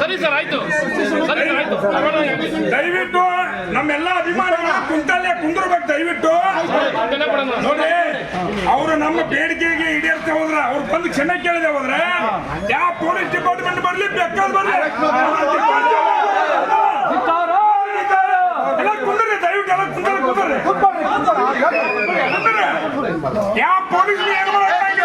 ಸರಿ ಸರ್ ಆಯ್ತು ಸರಿ ಆಯ್ತು ದಯವಿಟ್ಟು ನಮ್ಮೆಲ್ಲ ಅಭಿಮಾನಿಗಳು ಕುಂತಲ್ಲೇ ಕುಂದಿರ್ಬೇಕು ದಯವಿಟ್ಟು ನೋಡಿ ಅವರು ನಮ್ಮ ಬೇಡಿಕೆಗೆ ಈಡೇರ್ತಾ ಹೋದ್ರ ಅವ್ರು ಬಂದು ಕ್ಷಮೆ ಕೇಳಿದೆ ಹೋದ್ರೆ ಯಾವ ಪೊಲೀಸ್ ಡಿಪಾರ್ಟ್ಮೆಂಟ್ ಬರ್ಲಿ ಬೇಕಾದ್ ಯಾವ ಪೊಲೀಸ್ ಏನು ಮಾಡಕ್ಕಾಗಿಲ್ಲ.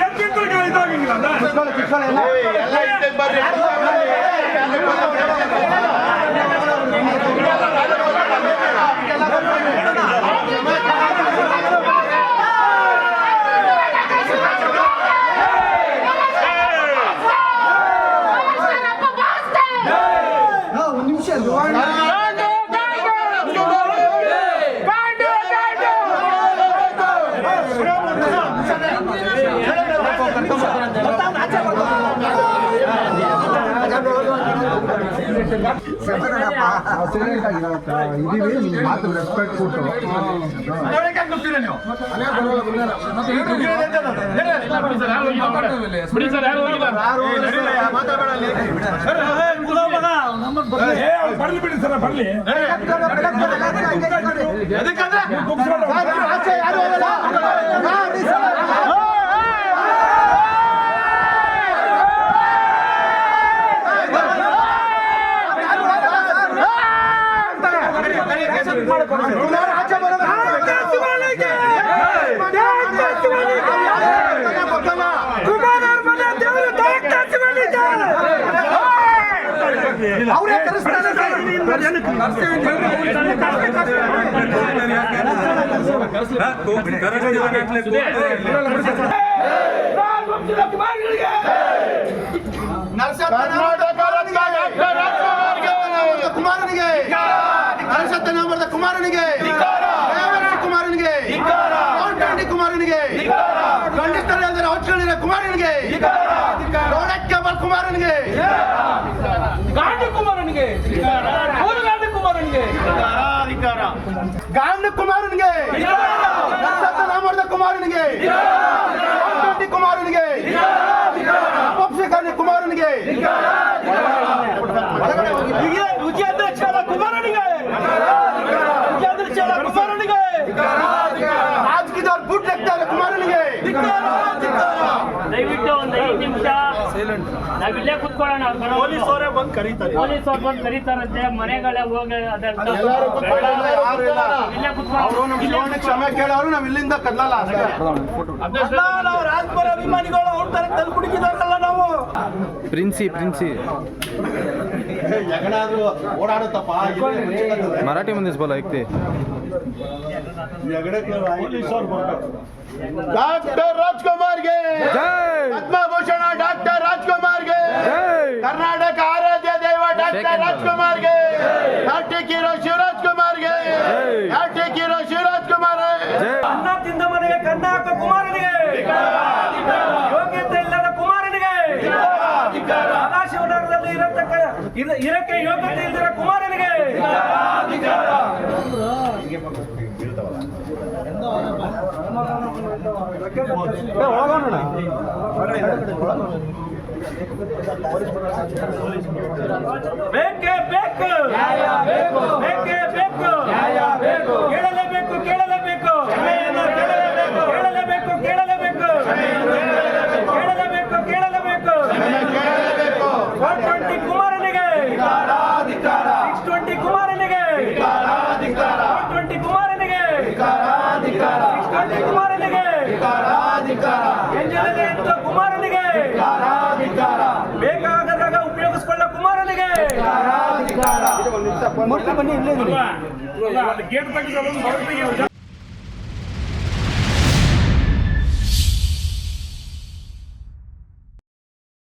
ಎತ್ತಿದ್ರೆ ಇದೀವಿ ಮಾತು ರೆಸ್ಪೆಕ್ಟ್ ಕೊಟ್ಟು ಬಿಡಿ ಸರ್ ಯಾರು ಹೋಗಿಲ್ಲ ಅವ್ರು ಬರ್ಲಿ ಕುಮಾರನಿಗೆ ನರಸತ್ತನಾಮರದ ಕುಮಾರನಿಗೆ ಕುಮಾರನಿಗೆ ಕುಮಾರನಿಗೆ ಹೊಚ್ಕೊಂಡಿರೋ ಕುಮಾರನಿಗೆ ರೋಣಕ್ಕಬ್ಬರ್ ಕುಮಾರನಿಗೆ ಗಾಂಧಿ ಕುಮಾರನಿಗೆ ಗಾಂಧಿ ಕುಮಾರನಿಗೆ ಗಾಂಧ ಕುಮಾರನಿಗೆ ನರಸತ್ತನಾಮರದ ಕುಮಾರನಿಗೆ ಕೋಟಂಡಿ ಕುಮಾರನಿಗೆ ವಂಶಕರ್ಣಿ ಕುಮಾರನಿಗೆ ವಿಜಯಾಧ್ಯಕ್ಷರ ಕುಮಾರನಿಗೆ ವಿಜಯಾಧ್ಯಕ್ಷರ ಕುಮಾರನಿಗೆ ರಾಜಕೀಯದವ್ರು ಬುಟ್ ಹಾಕ್ತಾರೆ ಕುಮಾರನಿಗೆ ದಯವಿಟ್ಟು ಒಂದು ಐದು ನಿಮಿಷ. ಇಲ್ಲೇ ಕುತ್ಕೊಳ್ಳೋಣ ಪೊಲೀಸ್ ಅವರೇ ಬಂದು ಕರೀತಾರೆ. ಪೊಲೀಸ್ ಅವ್ರು ಬಂದು ಕರೀತಾರಂತೆ ಮನೆಗಳೇ ಹೋಗಿ ಅದೆಲ್ಲ ಇಲ್ಲೇ. ಕುತ್ಕೊಳ್ಳೋಣ. ಕ್ಷಮೆ ಕೇಳೋರು ನಾವ್ ಇಲ್ಲಿಂದ ಕದಲಲ್ಲ. ನಾವು ಅಭಿಮಾನಿಗಳು ಅವ್ರ ತರ ತಲುಪುಡಿಕಿದಾರಲ್ಲ ನಾವು. ಪ್ರಿನ್ಸಿ ಪ್ರಿನ್ಸಿ. ಮರಾಠಿ ಮಂದಿಸ್ ಬೋಲ ವ್ಯಕ್ತಿ ಡಾಕ್ಟರ್ ರಾಜ್ಕುಮಾರ್ಗೆ ಪದ್ಮಭೂಷಣ ಡಾಕ್ಟರ್ ರಾಜ್ಕುಮಾರ್ಗೆ ಕರ್ನಾಟಕ ಆರಾಧ್ಯ ದೇವ ಡಾಕ್ಟರ್ ರಾಜ್ಕುಮಾರ್ಗೆ ನಾಟ್ಯಕ್ಕೆ ಇರೋ ಶಿವರಾಜ್ ಕುಮಾರ್ಗೆ ನಾಟ್ಯಕ್ಕೆ ಇರೋ ಶಿವರಾಜ್ ಕುಮಾರ್ ಅನ್ನ ತಿಂದ ಮನೆಗೆ ಕನ್ನ ಹಾಕ ಕುಮಾರನಿಗೆ! ಇರತಕ್ಕ ಇರ- ಇರಕ್ಕೆ ಯೋಗ್ಯತೆ ಇಲ್ಲದ ಕುಮಾರನಿಗೆ ಬೇಕೇ ಬೇಕು ಬೇಕೇ ಬೇಕು ಕೇಳಲೇಬೇಕು ಕೇಳಲೇಬೇಕು ಕೇಳಲೇಬೇಕು ಟ್ವೆಂಟಿ ಕುಮಾರನಿಗೆ. ಟ್ವೆಂಟಿ ಕುಮಾರನಿಗೆ. ಟ್ವೆಂಟಿ ಕುಮಾರನಿಗೆ. ಎಂಜಲನೆ ಅಂತ ಕುಮಾರನಿಗೆ. ಬೇಕಾಗದಾಗ ಉಪಯೋಗಿಸ್ಕೊಳ್ಳೋ ಕುಮಾರನಿಗೆ. ಗೇಟ್ ತೆಗೆದು